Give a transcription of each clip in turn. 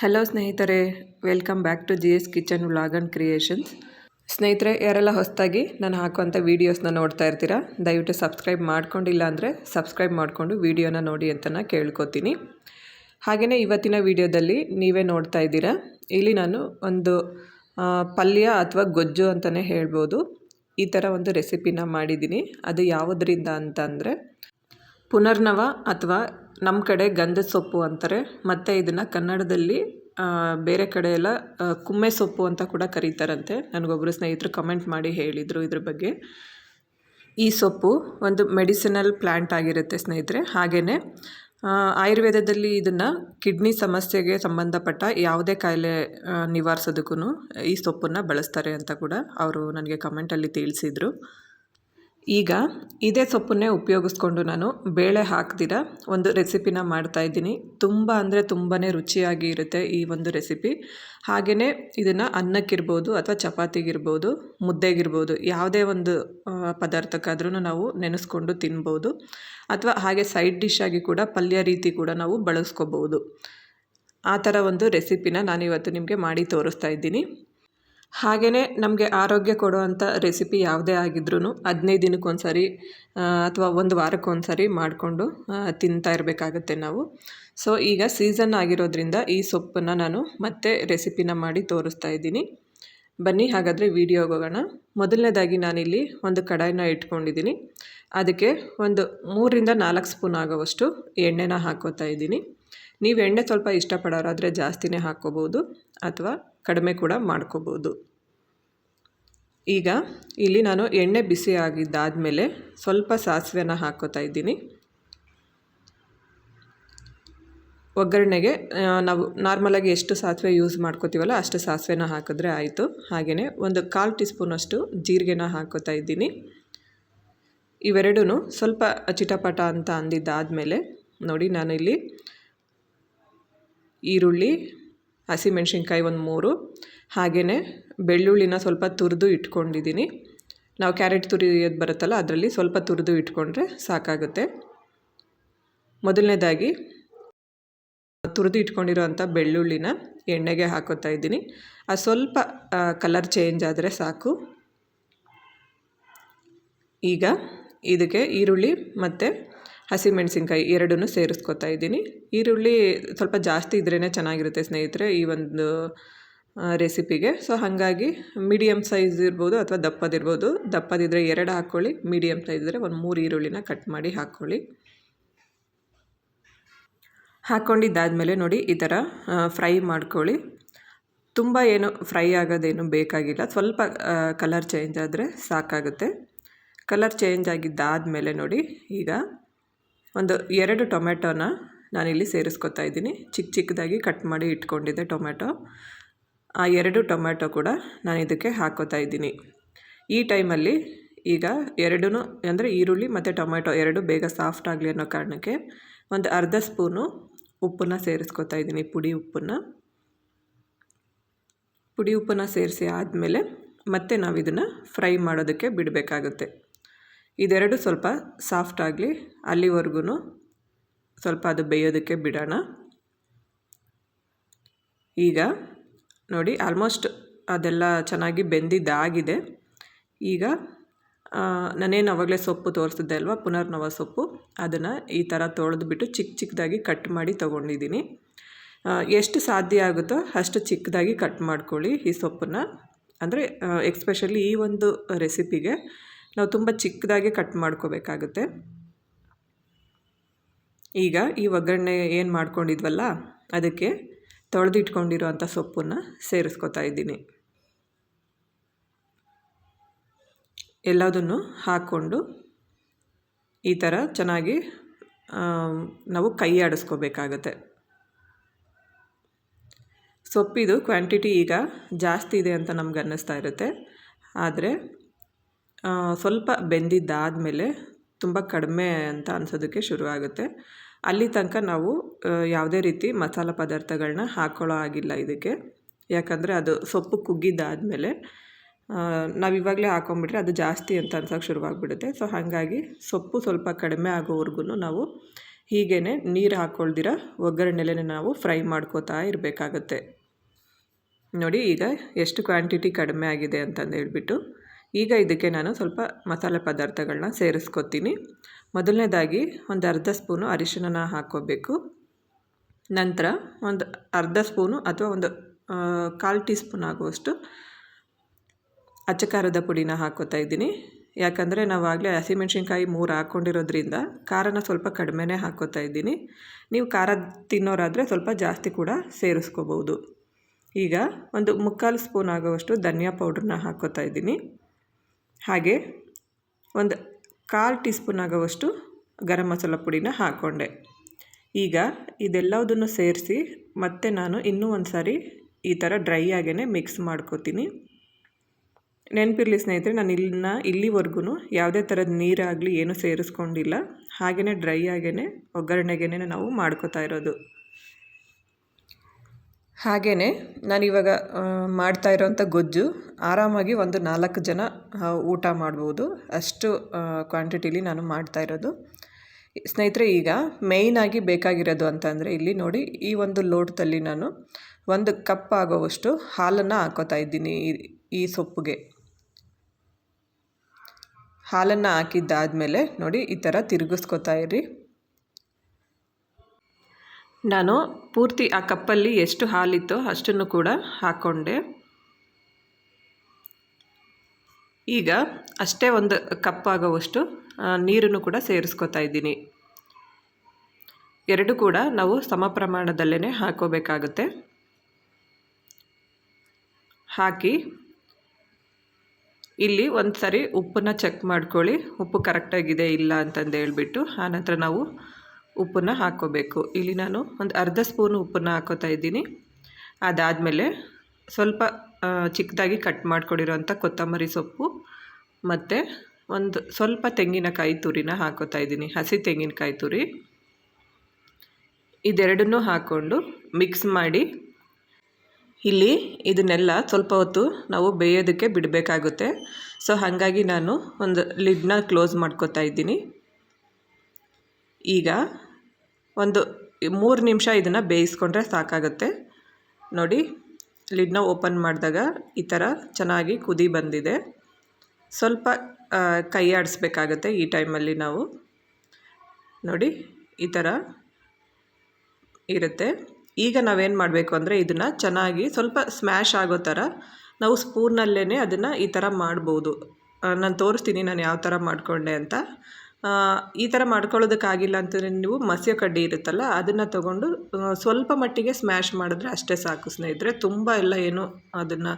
Hello ಸ್ನೇಹಿತರೆ welcome back to G S kitchen vlog and creations ಸ್ನೇಹಿತರೆ, ಯಾರೆಲ್ಲ ಹೊಸದಾಗಿ ನಾನು ಹಾಕುವಂಥ ವೀಡಿಯೋಸ್ನ ನೋಡ್ತಾ ಇರ್ತೀರಾ, ದಯವಿಟ್ಟು ಸಬ್ಸ್ಕ್ರೈಬ್ ಮಾಡ್ಕೊಂಡಿಲ್ಲ ಅಂದರೆ ಸಬ್ಸ್ಕ್ರೈಬ್ ಮಾಡಿಕೊಂಡು ವೀಡಿಯೋನ ನೋಡಿ ಅಂತ ಕೇಳ್ಕೊತೀನಿ. ಹಾಗೆಯೇ ಇವತ್ತಿನ ವೀಡಿಯೋದಲ್ಲಿ ನೀವೇ ನೋಡ್ತಾ ಇದ್ದೀರಾ. ಇಲ್ಲಿ ನಾನು ಒಂದು ಪಲ್ಯ ಅಥವಾ ಗೊಜ್ಜು ಅಂತಲೇ ಹೇಳ್ಬೋದು. ಈ ಥರ ಒಂದು ರೆಸಿಪಿನ ಮಾಡಿದ್ದೀನಿ. ಅದು ಯಾವುದರಿಂದ ಅಂತ ಅಂದರೆ ಪುನರ್ನವ ಅಥವಾ ನಮ್ಮ ಕಡೆ ಗಂಧದ ಸೊಪ್ಪು ಅಂತಾರೆ. ಮತ್ತು ಇದನ್ನು ಕನ್ನಡದಲ್ಲಿ ಬೇರೆ ಕಡೆ ಎಲ್ಲ ಕುಮ್ಮೆ ಸೊಪ್ಪು ಅಂತ ಕೂಡ ಕರೀತಾರಂತೆ. ನನಗೊಬ್ಬರು ಸ್ನೇಹಿತರು ಕಮೆಂಟ್ ಮಾಡಿ ಹೇಳಿದರು ಇದ್ರ ಬಗ್ಗೆ. ಈ ಸೊಪ್ಪು ಒಂದು ಮೆಡಿಸಿನಲ್ ಪ್ಲ್ಯಾಂಟ್ ಆಗಿರುತ್ತೆ ಸ್ನೇಹಿತರೆ. ಹಾಗೆಯೇ ಆಯುರ್ವೇದದಲ್ಲಿ ಇದನ್ನು ಕಿಡ್ನಿ ಸಮಸ್ಯೆಗೆ ಸಂಬಂಧಪಟ್ಟ ಯಾವುದೇ ಕಾಯಿಲೆ ನಿವಾರಿಸೋದಕ್ಕೂ ಈ ಸೊಪ್ಪನ್ನು ಬಳಸ್ತಾರೆ ಅಂತ ಕೂಡ ಅವರು ನನಗೆ ಕಮೆಂಟಲ್ಲಿ ತಿಳಿಸಿದರು. ಈಗ ಇದೇ ಸೊಪ್ಪನ್ನೇ ಉಪಯೋಗಿಸ್ಕೊಂಡು ನಾನು ಬೇಳೆ ಹಾಕ್ದಿರ ಒಂದು ರೆಸಿಪಿನ ಮಾಡ್ತಾ ಇದ್ದೀನಿ. ತುಂಬ ಅಂದರೆ ತುಂಬಾ ರುಚಿಯಾಗಿ ಇರುತ್ತೆ ಈ ಒಂದು ರೆಸಿಪಿ. ಹಾಗೆಯೇ ಇದನ್ನು ಅನ್ನಕ್ಕಿರ್ಬೋದು ಅಥವಾ ಚಪಾತಿಗಿರ್ಬೋದು, ಮುದ್ದೆಗಿರ್ಬೋದು, ಯಾವುದೇ ಒಂದು ಪದಾರ್ಥಕ್ಕಾದ್ರೂ ನಾವು ನೆನೆಸ್ಕೊಂಡು ತಿನ್ಬೋದು. ಅಥವಾ ಹಾಗೆ ಸೈಡ್ ಡಿಶ್ ಆಗಿ ಕೂಡ ಪಲ್ಯ ರೀತಿ ಕೂಡ ನಾವು ಬಳಸ್ಕೋಬೋದು. ಆ ಥರ ಒಂದು ರೆಸಿಪಿನ ನಾನಿವತ್ತು ನಿಮಗೆ ಮಾಡಿ ತೋರಿಸ್ತಾ ಇದ್ದೀನಿ. ಹಾಗೆಯೇ ನಮಗೆ ಆರೋಗ್ಯ ಕೊಡುವಂಥ ರೆಸಿಪಿ ಯಾವುದೇ ಆಗಿದ್ರೂ ಹದಿನೈದು ದಿನಕ್ಕೊಂದ್ಸರಿ ಅಥವಾ ಒಂದು ವಾರಕ್ಕೊಂದ್ಸರಿ ಮಾಡಿಕೊಂಡು ತಿಂತಾ ಇರಬೇಕಾಗತ್ತೆ ನಾವು. ಸೊ, ಈಗ ಸೀಸನ್ ಆಗಿರೋದ್ರಿಂದ ಈ ಸೊಪ್ಪನ್ನು ನಾನು ಮತ್ತೆ ರೆಸಿಪಿನ ಮಾಡಿ ತೋರಿಸ್ತಾ ಇದ್ದೀನಿ. ಬನ್ನಿ, ಹಾಗಾದರೆ ವೀಡಿಯೋಗೆ ಹೋಗೋಣ. ಮೊದಲನೇದಾಗಿ ನಾನಿಲ್ಲಿ ಒಂದು ಕಡಾಯಿನ ಇಟ್ಕೊಂಡಿದ್ದೀನಿ. ಅದಕ್ಕೆ ಒಂದು ಮೂರರಿಂದ ನಾಲ್ಕು ಸ್ಪೂನ್ ಆಗೋವಷ್ಟು ಎಣ್ಣೆನ ಹಾಕೋತಾ ಇದ್ದೀನಿ. ನೀವು ಎಣ್ಣೆ ಸ್ವಲ್ಪ ಇಷ್ಟಪಡೋರಾದರೆ ಜಾಸ್ತಿನೇ ಹಾಕ್ಕೋಬೋದು, ಅಥವಾ ಕಡಿಮೆ ಕೂಡ ಮಾಡ್ಕೋಬೋದು. ಈಗ ಇಲ್ಲಿ ನಾನು ಎಣ್ಣೆ ಬಿಸಿ ಆಗಿದ್ದಾದಮೇಲೆ ಸ್ವಲ್ಪ ಸಾಸಿವೆನ ಹಾಕೋತಾ ಇದ್ದೀನಿ. ಒಗ್ಗರಣೆಗೆ ನಾವು ನಾರ್ಮಲಾಗಿ ಎಷ್ಟು ಸಾಸಿವೆ ಯೂಸ್ ಮಾಡ್ಕೋತೀವಲ್ಲ ಅಷ್ಟು ಸಾಸಿವೆನ ಹಾಕಿದ್ರೆ ಆಯಿತು. ಹಾಗೆಯೇ ಒಂದು ಕಾಲು ಟೀ ಸ್ಪೂನಷ್ಟು ಜೀರಿಗೆನ ಹಾಕೋತಾ ಇದ್ದೀನಿ. ಇವೆರಡೂ ಸ್ವಲ್ಪ ಚಿಟಪಟ ಅಂತ ಅಂದಿದ್ದಾದಮೇಲೆ ನೋಡಿ ನಾನು ಇಲ್ಲಿ ಈರುಳ್ಳಿ ಹಸಿಮೆಣ್ಸಿನ್ಕಾಯಿ ಒಂದು ಮೂರು. ಹಾಗೆಯೇ ಬೆಳ್ಳುಳ್ಳಿನ ಸ್ವಲ್ಪ ತುರಿದು ಇಟ್ಕೊಂಡಿದ್ದೀನಿ ನಾವು ಕ್ಯಾರೆಟ್ ತುರಿಯೋದು ಬರುತ್ತಲ್ಲ, ಅದರಲ್ಲಿ ಸ್ವಲ್ಪ ತುರಿದು ಇಟ್ಕೊಂಡ್ರೆ ಸಾಕಾಗುತ್ತೆ. ಮೊದಲನೇದಾಗಿ ತುರಿದು ಇಟ್ಕೊಂಡಿರೋಂಥ ಬೆಳ್ಳುಳ್ಳಿನ ಎಣ್ಣೆಗೆ ಹಾಕೋತಾ ಇದ್ದೀನಿ. ಅದು ಸ್ವಲ್ಪ ಕಲರ್ ಚೇಂಜ್ ಆದರೆ ಸಾಕು. ಈಗ ಇದಕ್ಕೆ ಈರುಳ್ಳಿ ಮತ್ತು ಹಸಿಮೆಣಸಿನ್ಕಾಯಿ ಎರಡನ್ನೂ ಸೇರಿಸ್ಕೊತಾ ಇದ್ದೀನಿ. ಈರುಳ್ಳಿ ಸ್ವಲ್ಪ ಜಾಸ್ತಿ ಇದ್ರೇ ಚೆನ್ನಾಗಿರುತ್ತೆ ಸ್ನೇಹಿತರೆ ಈ ಒಂದು ರೆಸಿಪಿಗೆ. ಸೊ ಹಾಗಾಗಿ ಮೀಡಿಯಮ್ ಸೈಜ್ ಇರ್ಬೋದು ಅಥವಾ ದಪ್ಪದಿರ್ಬೋದು ದಪ್ಪದಿದ್ದರೆ ಎರಡು ಹಾಕ್ಕೊಳ್ಳಿ ಮೀಡಿಯಮ್ ಸೈಜ್ ಇದ್ದರೆ ಒಂದು ಮೂರು ಈರುಳ್ಳಿನ ಕಟ್ ಮಾಡಿ ಹಾಕ್ಕೊಳ್ಳಿ. ಹಾಕ್ಕೊಂಡಿದ್ದಾದಮೇಲೆ ನೋಡಿ ಈ ಥರ ಫ್ರೈ ಮಾಡ್ಕೊಳ್ಳಿ. ತುಂಬ ಏನು ಫ್ರೈ ಆಗೋದೇನು ಬೇಕಾಗಿಲ್ಲ. ಸ್ವಲ್ಪ ಕಲರ್ ಚೇಂಜ್ ಆದರೆ ಸಾಕಾಗುತ್ತೆ. ಕಲರ್ ಚೇಂಜ್ ಆಗಿದ್ದಾದಮೇಲೆ ನೋಡಿ ಈಗ ಒಂದು ಎರಡು ಟೊಮೆಟೊನ ನಾನಿಲ್ಲಿ ಸೇರಿಸ್ಕೊತಾ ಇದ್ದೀನಿ. ಚಿಕ್ಕ ಚಿಕ್ಕದಾಗಿ ಕಟ್ ಮಾಡಿ ಇಟ್ಕೊಂಡಿದ್ದೆ ಟೊಮೆಟೊ ಆ ಎರಡು ಟೊಮೆಟೊ ಕೂಡ ನಾನು ಇದಕ್ಕೆ ಹಾಕೋತಾ ಇದ್ದೀನಿ. ಈ ಟೈಮಲ್ಲಿ ಈಗ ಎರಡೂ ಅಂದರೆ ಈರುಳ್ಳಿ ಮತ್ತು ಟೊಮೆಟೊ ಎರಡು ಬೇಗ ಸಾಫ್ಟ್ ಆಗಲಿ ಅನ್ನೋ ಕಾರಣಕ್ಕೆ ಒಂದು ಅರ್ಧ ಸ್ಪೂನು ಉಪ್ಪನ್ನು ಸೇರಿಸ್ಕೊತಾ ಇದ್ದೀನಿ, ಪುಡಿ ಉಪ್ಪನ್ನು. ಪುಡಿ ಉಪ್ಪನ್ನು ಸೇರಿಸಿ ಆದಮೇಲೆ ಮತ್ತೆ ನಾವು ಇದನ್ನು ಫ್ರೈ ಮಾಡೋದಕ್ಕೆ ಬಿಡಬೇಕಾಗುತ್ತೆ. ಇದೆರಡು ಸ್ವಲ್ಪ ಸಾಫ್ಟ್ ಆಗಲಿ ಅಲ್ಲಿವರೆಗೂ ಸ್ವಲ್ಪ ಅದು ಬೇಯೋದಕ್ಕೆ ಬಿಡೋಣ. ಈಗ ನೋಡಿ ಆಲ್ಮೋಸ್ಟ್ ಅದೆಲ್ಲ ಚೆನ್ನಾಗಿ ಬೆಂದಿದ್ದಾಗಿದೆ. ಈಗ ನಾನೇನು ಅವಾಗಲೇ ಸೊಪ್ಪು ತೋರಿಸಿದ್ದೆ ಅಲ್ವಾ, ಪುನರ್ನವ ಸೊಪ್ಪು, ಅದನ್ನು ಈ ಥರ ತೊಳೆದ್ಬಿಟ್ಟು ಚಿಕ್ಕ ಚಿಕ್ಕದಾಗಿ ಕಟ್ ಮಾಡಿ ತೊಗೊಂಡಿದ್ದೀನಿ. ಎಷ್ಟು ಸಾಧ್ಯ ಆಗುತ್ತೋ ಅಷ್ಟು ಚಿಕ್ಕದಾಗಿ ಕಟ್ ಮಾಡ್ಕೊಳ್ಳಿ ಈ ಸೊಪ್ಪನ್ನು. ಅಂದರೆ ಎಕ್ಸ್ಪೆಷಲಿ ಈ ಒಂದು ರೆಸಿಪಿಗೆ ನಾವು ತುಂಬ ಚಿಕ್ಕದಾಗಿ ಕಟ್ ಮಾಡ್ಕೋಬೇಕಾಗುತ್ತೆ. ಈಗ ಈ ಒಗ್ಗರಣೆ ಏನು ಮಾಡ್ಕೊಂಡಿದ್ವಲ್ಲ, ಅದಕ್ಕೆ ತೊಳೆದಿಟ್ಕೊಂಡಿರೋ ಅಂಥ ಸೊಪ್ಪನ್ನು ಸೇರಿಸ್ಕೊತಾ ಇದ್ದೀನಿ. ಎಲ್ಲದನ್ನು ಹಾಕ್ಕೊಂಡು ಈ ಥರ ಚೆನ್ನಾಗಿ ನಾವು ಕೈ ಆಡಿಸ್ಕೋಬೇಕಾಗತ್ತೆ. ಸೊಪ್ಪಿದು ಕ್ವಾಂಟಿಟಿ ಈಗ ಜಾಸ್ತಿ ಇದೆ ಅಂತ ನಮ್ಗೆ ಅನ್ನಿಸ್ತಾ ಇರುತ್ತೆ. ಆದರೆ ಸ್ವಲ್ಪ ಬೆಂದಿದ್ದಾದಮೇಲೆ ತುಂಬ ಕಡಿಮೆ ಅಂತ ಅನ್ಸೋದಕ್ಕೆ ಶುರು ಆಗುತ್ತೆ ಅಲ್ಲಿ ತನಕ ನಾವು ಯಾವುದೇ ರೀತಿ ಮಸಾಲ ಪದಾರ್ಥಗಳನ್ನ ಹಾಕ್ಕೊಳ್ಳೋ ಆಗಿಲ್ಲ ಇದಕ್ಕೆ. ಯಾಕಂದರೆ ಅದು ಸೊಪ್ಪು ಕುಗ್ಗಿದ್ದಾದಮೇಲೆ ನಾವು ಇವಾಗಲೇ ಹಾಕೊಂಡ್ಬಿಟ್ರೆ ಅದು ಜಾಸ್ತಿ ಅಂತ ಅನ್ಸೋಕ್ಕೆ ಶುರುವಾಗ್ಬಿಡುತ್ತೆ. ಸೊ, ಹಾಗಾಗಿ ಸೊಪ್ಪು ಸ್ವಲ್ಪ ಕಡಿಮೆ ಆಗೋವರೆಗೂ ನಾವು ಹೀಗೇ ನೀರು ಹಾಕ್ಕೊಳ್ದಿರ ಒಗ್ಗರಣೆಲೇ ನಾವು ಫ್ರೈ ಮಾಡ್ಕೋತಾ ಇರಬೇಕಾಗತ್ತೆ. ನೋಡಿ ಈಗ ಎಷ್ಟು ಕ್ವಾಂಟಿಟಿ ಕಡಿಮೆ ಆಗಿದೆ ಅಂತಂದು ಹೇಳ್ಬಿಟ್ಟು ಈಗ ಇದಕ್ಕೆ ನಾನು ಸ್ವಲ್ಪ ಮಸಾಲೆ ಪದಾರ್ಥಗಳನ್ನ ಸೇರಿಸ್ಕೊತೀನಿ. ಮೊದಲನೇದಾಗಿ ಒಂದು ಅರ್ಧ ಸ್ಪೂನು ಅರಿಶಿಣನ ಹಾಕ್ಕೋಬೇಕು. ನಂತರ ಒಂದು ಅರ್ಧ ಸ್ಪೂನು ಅಥವಾ ಒಂದು ಕಾಲು ಟೀ ಸ್ಪೂನ್ ಆಗುವಷ್ಟು ಅಚ್ಚಕಾರದ ಪುಡಿನ ಹಾಕ್ಕೋತಾ ಇದ್ದೀನಿ. ಯಾಕಂದರೆ ನಾವಾಗಲೇ ಹಸಿಮೆಣ್ಸಿನ್ಕಾಯಿ ಮೂರು ಹಾಕ್ಕೊಂಡಿರೋದ್ರಿಂದ ಖಾರನ ಸ್ವಲ್ಪ ಕಡಿಮೆನೇ ಹಾಕೋತಾ ಇದ್ದೀನಿ. ನೀವು ಖಾರ ತಿನ್ನೋರಾದರೆ ಸ್ವಲ್ಪ ಜಾಸ್ತಿ ಕೂಡ ಸೇರಿಸ್ಕೋಬೋದು. ಈಗ ಒಂದು ಮುಕ್ಕಾಲು ಸ್ಪೂನ್ ಆಗುವಷ್ಟು ಧನಿಯಾ ಪೌಡ್ರನ್ನ ಹಾಕೋತಾ ಇದ್ದೀನಿ. ಹಾಗೆ ಒಂದು ಕಾಲು ಟೀ ಸ್ಪೂನ್ ಆಗುವಷ್ಟು ಗರಂ ಮಸಾಲ ಪುಡಿನ ಹಾಕ್ಕೊಂಡೆ ಈಗ ಇದೆಲ್ಲದನ್ನು ಸೇರಿಸಿ ಮತ್ತೆ ನಾನು ಇನ್ನೂ ಒಂದು ಸಾರಿ ಈ ಥರ ಡ್ರೈ ಆಗೇ ಮಿಕ್ಸ್ ಮಾಡ್ಕೋತೀನಿ. ನೆನಪಿರಲಿ ಸ್ನೇಹಿತರೆ, ನಾನು ಇಲ್ಲಿನ ಇಲ್ಲಿವರೆಗೂ ಯಾವುದೇ ಥರದ ನೀರಾಗಲಿ ಏನೂ ಸೇರಿಸ್ಕೊಂಡಿಲ್ಲ. ಹಾಗೆಯೇ ಡ್ರೈ ಆಗೇ ಒಗ್ಗರಣೆಗೇ ನಾವು ಮಾಡ್ಕೋತಾ ಇರೋದು. ಹಾಗೆಯೇ ನಾನಿವಾಗ ಮಾಡ್ತಾ ಇರೋವಂಥ ಗೊಜ್ಜು ಆರಾಮಾಗಿ ಒಂದು ನಾಲ್ಕು ಜನ ಊಟ ಮಾಡ್ಬೋದು. ಅಷ್ಟು ಕ್ವಾಂಟಿಟಿಲಿ ನಾನು ಮಾಡ್ತಾ ಇರೋದು. ಸ್ನೇಹಿತರೆ, ಈಗ ಮೇಯ್ನಾಗಿ ಬೇಕಾಗಿರೋದು ಅಂತಂದರೆ ಇಲ್ಲಿ ನೋಡಿ, ಈ ಒಂದು ಲೋಟದಲ್ಲಿ ನಾನು ಒಂದು ಕಪ್ ಆಗೋವಷ್ಟು ಹಾಲನ್ನು ಹಾಕೋತಾ ಇದ್ದೀನಿ ಈ ಸೊಪ್ಪಿಗೆ. ಹಾಲನ್ನು ಹಾಕಿದ್ದಾದಮೇಲೆ ನೋಡಿ, ಈ ಥರ ತಿರುಗಿಸ್ಕೊತಾ ಇರಿ. ನಾನು ಪೂರ್ತಿ ಆ ಕಪ್ಪಲ್ಲಿ ಎಷ್ಟು ಹಾಲಿತ್ತೋ ಅಷ್ಟನ್ನು ಕೂಡ ಹಾಕ್ಕೊಂಡೆ ಈಗ ಅಷ್ಟೇ ಒಂದು ಕಪ್ ಆಗೋವಷ್ಟು ನೀರನ್ನು ಕೂಡ ಸೇರಿಸ್ಕೊತಾ ಇದ್ದೀನಿ. ಎರಡು ಕೂಡ ನಾವು ಸಮ ಪ್ರಮಾಣದಲ್ಲೇ ಹಾಕೋಬೇಕಾಗುತ್ತೆ. ಹಾಕಿ ಇಲ್ಲಿ ಒಂದು ಸರಿ ಉಪ್ಪನ್ನು ಚೆಕ್ ಮಾಡ್ಕೊಳ್ಳಿ. ಉಪ್ಪು ಕರೆಕ್ಟಾಗಿದೆ ಇಲ್ಲ ಅಂತಂದು ಹೇಳ್ಬಿಟ್ಟು ಆನಂತರ ನಾವು ಉಪ್ಪನ್ನು ಹಾಕ್ಕೋಬೇಕು. ಇಲ್ಲಿ ನಾನು ಒಂದು ಅರ್ಧ ಸ್ಪೂನು ಉಪ್ಪನ್ನು ಹಾಕೋತಾ ಇದ್ದೀನಿ. ಅದಾದಮೇಲೆ ಸ್ವಲ್ಪ ಚಿಕ್ಕದಾಗಿ ಕಟ್ ಮಾಡ್ಕೊಂಡಿರೋಂಥ ಕೊತ್ತಂಬರಿ ಸೊಪ್ಪು ಮತ್ತು ಒಂದು ಸ್ವಲ್ಪ ತೆಂಗಿನಕಾಯಿ ತುರಿನ ಹಾಕೋತಾ ಇದ್ದೀನಿ. ಹಸಿ ತೆಂಗಿನಕಾಯಿ ತುರಿ. ಇದೆರಡನ್ನೂ ಹಾಕ್ಕೊಂಡು ಮಿಕ್ಸ್ ಮಾಡಿ ಇಲ್ಲಿ ಇದನ್ನೆಲ್ಲ ಸ್ವಲ್ಪ ಹೊತ್ತು ನಾವು ಬೇಯೋದಕ್ಕೆ ಬಿಡಬೇಕಾಗುತ್ತೆ. ಸೊ, ಹಾಗಾಗಿ ನಾನು ಒಂದು ಲಿಡ್ನ ಕ್ಲೋಸ್ ಮಾಡ್ಕೋತಾ ಇದ್ದೀನಿ. ಈಗ ಒಂದು ಮೂರು ನಿಮಿಷ ಇದನ್ನು ಬೇಯಿಸ್ಕೊಂಡ್ರೆ ಸಾಕಾಗುತ್ತೆ. ನೋಡಿ, ಲಿಡ್ನ ಓಪನ್ ಮಾಡಿದಾಗ ಈ ಥರ ಚೆನ್ನಾಗಿ ಕುದಿ ಬಂದಿದೆ. ಸ್ವಲ್ಪ ಕೈ ಆಡಿಸ್ಬೇಕಾಗತ್ತೆ ಈ ಟೈಮಲ್ಲಿ ನಾವು. ನೋಡಿ, ಈ ಥರ ಇರುತ್ತೆ. ಈಗ ನಾವೇನು ಮಾಡಬೇಕು ಅಂದರೆ ಇದನ್ನು ಚೆನ್ನಾಗಿ ಸ್ವಲ್ಪ ಸ್ಮ್ಯಾಶ್ ಆಗೋ ಥರ ನಾವು ಸ್ಪೂನಲ್ಲೇ ಅದನ್ನು ಈ ಥರ ಮಾಡ್ಬೋದು. ನಾನು ತೋರಿಸ್ತೀನಿ ನಾನು ಯಾವ ಥರ ಮಾಡಿಕೊಂಡೆ ಅಂತ. ಈ ಥರ ಮಾಡ್ಕೊಳ್ಳೋದಕ್ಕಾಗಿಲ್ಲ ಅಂತಂದರೆ ನೀವು ಮಸಿಯ ಕಡ್ಡಿ ಇರುತ್ತಲ್ಲ, ಅದನ್ನು ತೊಗೊಂಡು ಸ್ವಲ್ಪ ಮಟ್ಟಿಗೆ ಸ್ಮ್ಯಾಶ್ ಮಾಡಿದ್ರೆ ಅಷ್ಟೇ ಸಾಕು ಸ್ನೇಹಿತರೆ. ತುಂಬ ಎಲ್ಲ ಏನು ಅದನ್ನು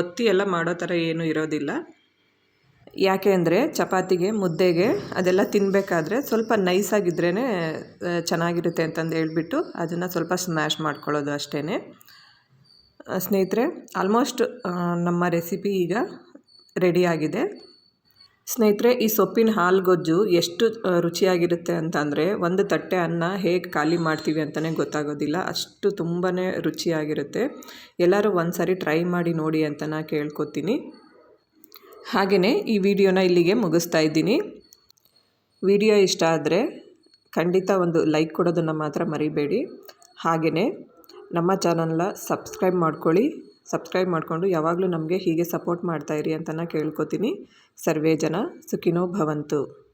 ಒತ್ತಿ ಎಲ್ಲ ಮಾಡೋ ಥರ ಏನೂ ಇರೋದಿಲ್ಲ. ಯಾಕೆ ಅಂದರೆ ಚಪಾತಿಗೆ, ಮುದ್ದೆಗೆ ಅದೆಲ್ಲ ತಿನ್ನಬೇಕಾದ್ರೆ ಸ್ವಲ್ಪ ನೈಸಾಗಿದ್ರೇ ಚೆನ್ನಾಗಿರುತ್ತೆ ಅಂತಂದು ಹೇಳ್ಬಿಟ್ಟು ಅದನ್ನು ಸ್ವಲ್ಪ ಸ್ಮ್ಯಾಶ್ ಮಾಡ್ಕೊಳ್ಳೋದು ಅಷ್ಟೇ ಸ್ನೇಹಿತರೆ ಆಲ್ಮೋಸ್ಟ್ ನಮ್ಮ ರೆಸಿಪಿ ಈಗ ರೆಡಿಯಾಗಿದೆ ಸ್ನೇಹಿತರೆ, ಈ ಸೊಪ್ಪಿನ ಹಾಲು ಗೊಜ್ಜು ಎಷ್ಟು ರುಚಿಯಾಗಿರುತ್ತೆ ಅಂತಂದರೆ ಒಂದು ತಟ್ಟೆ ಅನ್ನ ಹೇಗೆ ಖಾಲಿ ಮಾಡ್ತೀವಿ ಅಂತಲೇ ಗೊತ್ತಾಗೋದಿಲ್ಲ. ಅಷ್ಟು ತುಂಬಾ ರುಚಿಯಾಗಿರುತ್ತೆ. ಎಲ್ಲರೂ ಒಂದು ಸಾರಿ ಟ್ರೈ ಮಾಡಿ ನೋಡಿ ಅಂತ ನಾನು ಕೇಳ್ಕೊತೀನಿ. ಹಾಗೆಯೇ ಈ ವಿಡಿಯೋನ ಇಲ್ಲಿಗೆ ಮುಗಿಸ್ತಾ ಇದ್ದೀನಿ. ವಿಡಿಯೋ ಇಷ್ಟ ಆದರೆ ಖಂಡಿತ ಒಂದು ಲೈಕ್ ಕೊಡೋದನ್ನು ಮಾತ್ರ ಮರಿಬೇಡಿ. ಹಾಗೆಯೇ ನಮ್ಮ ಚಾನಲ್ನ ಸಬ್ಸ್ಕ್ರೈಬ್ ಮಾಡ್ಕೊಳ್ಳಿ. ಸಬ್ಸ್ಕ್ರೈಬ್ ಮಾಡಿಕೊಂಡು ಯಾವಾಗಲೂ ನಮಗೆ ಹೀಗೆ ಸಪೋರ್ಟ್ ಮಾಡ್ತಾಯಿರಿ ಅಂತ ಕೇಳ್ಕೊತೀನಿ. ಸರ್ವೇ ಜನ ಸುಖಿನೋ ಭವಂತು.